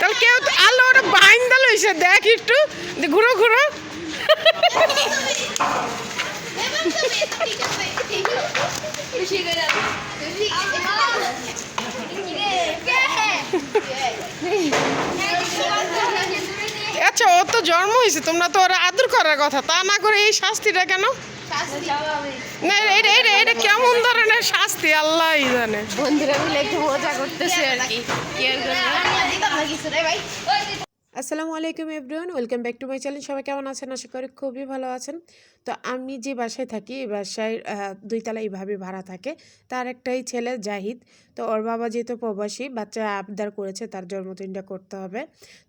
তাহলে কেউ আলো ওটা বাইন্দা লইছে, দেখ একটু ঘুরো ঘুরো। আচ্ছা ও তো জন্ম হয়েছে, তোমরা তো ওরা আদর করার কথা, তা না করে এই শাস্তিটা কেন? না এটা এটা এটা কেমন ধরনের শাস্তি? আল্লাহ জানে। বন্ধুরা মিলে একটু মজা করতেছে আর কি? আসসালামু আলাইকুম everyone welcome back to my channel. সবাই কেমন আছেন? আশা করি খুবই ভালো আছেন। তো আমি যে বাসায় থাকি এই বাসায় দুই দুইতলা এইভাবে ভাড়া থাকে। তার একটাই ছেলে জাহিদ। তো ওর বাবা যেহেতু প্রবাসী, বাচ্চা আবদার করেছে, তার জন্মদিনটা করতে হবে।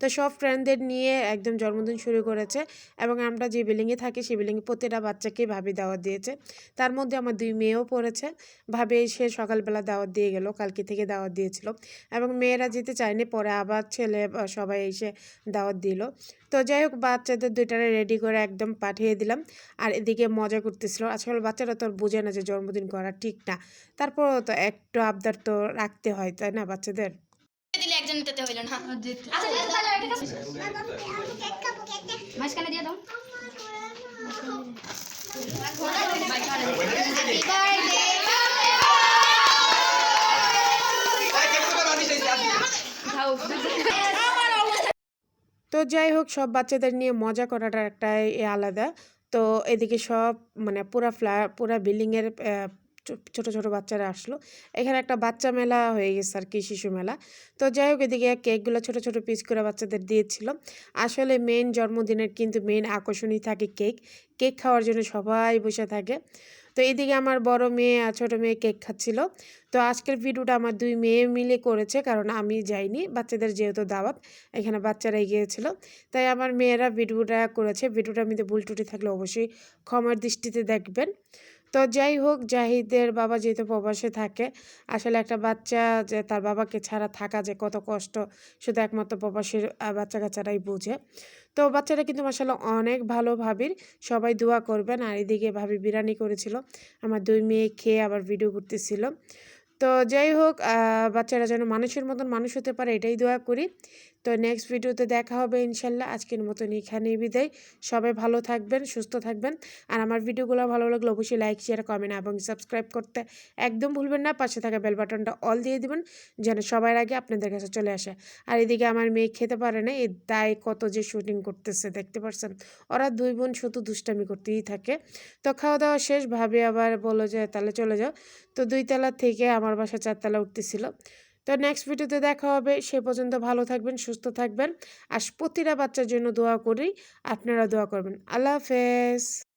তো সব ফ্রেন্ডদের নিয়ে একদম জন্মদিন শুরু করেছে এবং আমরা যে বিল্ডিংয়ে থাকি, সেই বিল্ডিংয়ে প্রতিটা বাচ্চাকেই ভাবি দাওয়াত দিয়েছে। তার মধ্যে আমার দুই মেয়েও পড়েছে। ভাবে সে সকালবেলা দাওয়াত দিয়ে গেল, কালকে থেকে দাওয়াত দিয়েছিল এবং মেয়েরা যেতে চায়নি, পরে আবার ছেলে সবাই এসে দাওয়াত দিল। তো যাই হোক, বাচ্চাদের দুইটারে রেডি করে একদম পাঠিয়ে দিলাম। আর এদিকে মজা করতেছিল। আসলে বাচ্চারা তো বোঝে না যে জন্মদিন করা ঠিক না। তারপরও তো একটু আবদার তো রাখতে হয় তাই না বাচ্চাদের? দিলে একজন নিতে হইল না। আচ্ছা মাঝখানে দিয়ে দাও। তো যাই হোক সব বাচ্চাদের নিয়ে মজা করাটা একটাই আলাদা। তো এদিকে সব মানে পুরা ফ্লা পুরা বিল্ডিংয়ের ছোট ছোট বাচ্চারা আসলো। এখানে একটা বাচ্চা মেলা হয়ে গেছে আর কি, শিশু মেলা। তো যাই হোক, এদিকে কেকগুলো ছোট ছোট পিস করে বাচ্চাদের দিয়েছিল। আসলে মেন জন্মদিনের কিন্তু মেন আকর্ষণই থাকে কেক কেক খাওয়ার জন্য সবাই বসে থাকে। তো এদিকে আমার বড় মেয়ে আর ছোটো মেয়ে কেক খাচ্ছিল। তো আজকের ভিডিওটা আমার দুই মেয়ে মিলে করেছে, কারণ আমি যাইনি, বাচ্চাদের যেহেতু দাওয়াত, এখানে বাচ্চারাই গিয়েছিল। তাই আমার মেয়েরা ভিডিওটা করেছে। ভিডিওটা আমি ভুল টুটি থাকলে অবশ্যই ক্ষমার দৃষ্টিতে দেখবেন। তো যাই হোক, জাহিদের বাবা যেহেতু প্রবাসে থাকে, আসলে একটা বাচ্চা যে তার বাবাকে ছাড়া থাকা যে কত কষ্ট, শুধু একমাত্র প্রবাসীর বাচ্চা কাচ্চারাই বুঝে। তো বাচ্চারা কিন্তু মাসাল্লাহ অনেক ভালো ভাবির। সবাই দোয়া করবেন। আর এদিকে ভাবি বিরিয়ানি করেছিল। আমার দুই মেয়ে খেয়ে আবার ভিডিও করতেছিল। তো যাই হোক বাচ্চারা যেন মানুষের মতন মানুষ হতে পারে, এটাই দোয়া করি। তো নেক্সট ভিডিওতে দেখা হবে ইনশাল্লাহ। আজকের মতন এখানেই বিদায়। সবাই ভালো থাকবেন, সুস্থ থাকবেন। আর আমার ভিডিওগুলো ভালো লাগলে অবশ্যই লাইক শেয়ার কমেন্ট এবং সাবস্ক্রাইব করতে একদম ভুলবেন না। পাশে থাকা বেল বাটনটা অল দিয়ে দিবেন, যেন সবার আগে আপনাদের কাছে চলে আসে। আর এদিকে আমার মেয়ে খেতে পারে না এর দায় কত যে শুটিং করতেছে, দেখতে পারছেন? ওরা দুই বোন শুধু দুষ্টামি করতেই থাকে। তো খাওয়া দাওয়া শেষ, ভাবে আবার বলো যে, তাহলে চলে যাও। তো দুই তলা থেকে আমার বাসা চারতলা উঠতেছিল। তো নেক্সট ভিডিওতে দেখা হবে। সে পর্যন্ত ভালো থাকবেন, সুস্থ থাকবেন। আর প্রতিটা বাচ্চার জন্য দোয়া করি, আপনারা দোয়া করবেন। আল্লাহ হাফেজ।